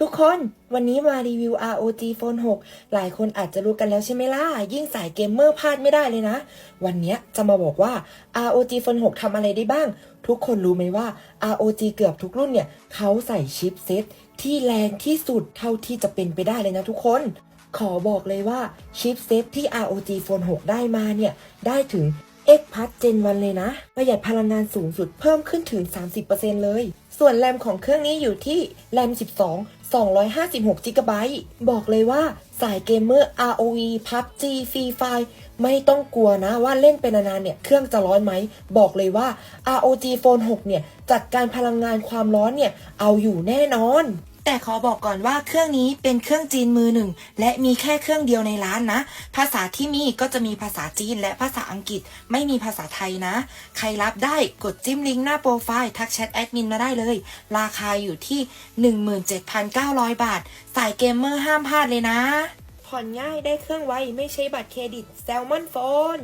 ทุกคนวันนี้มารีวิว ROG Phone 6 หลายคนอาจจะรู้กันแล้วใช่ไหมล่ะ ยิ่งสายเกมเมอร์พลาดไม่ได้เลยนะ วันนี้จะมาบอกว่า ROG Phone 6 ทำอะไรได้บ้าง ทุกคนรู้ไหมว่า ROG เกือบทุกรุ่นเนี่ย เขาใส่ชิปเซ็ตที่แรงที่สุดเท่าที่จะเป็นไปได้เลยนะทุกคน ขอบอกเลยว่าชิปเซ็ตที่ ROG Phone 6 ได้มาเนี่ย ได้ถึง X p a s Gen 1เลยนะ ประหยัดพลังงานสูงสุดเพิ่มขึ้นถึง 30%เลยส่วนแรมของเครื่องนี้อยู่ที่แรม 12 256 g b บอกเลยว่าสายเกมเมอร์ ROV PUBG Free Fire ไม่ต้องกลัวนะว่าเล่นเป็นนานๆเนี่ยเครื่องจะร้อนไหม บอกเลยว่า ROG Phone 6 เนี่ย จัดการพลังงานความร้อนเนี่ย เอาอยู่แน่นอน แต่ขอบอกก่อนว่าเครื่องนี้เป็นเครื่องจีนมือหนึ่ง และมีแค่เครื่องเดียวในร้านนะ ภาษาที่มีก็จะมีภาษาจีนและภาษาอังกฤษ ไม่มีภาษาไทยนะ ใครรับได้กดจิ้มลิงก์หน้าโปรไฟล์ทักแชทแอดมินมาได้เลย ราคาอยู่ที่ 17,900 บาท สายเกมเมอร์ห้ามพลาดเลยนะ ผ่อนง่ายได้เครื่องไวไม่ใช้บัตรเครดิตแซลมอนโฟน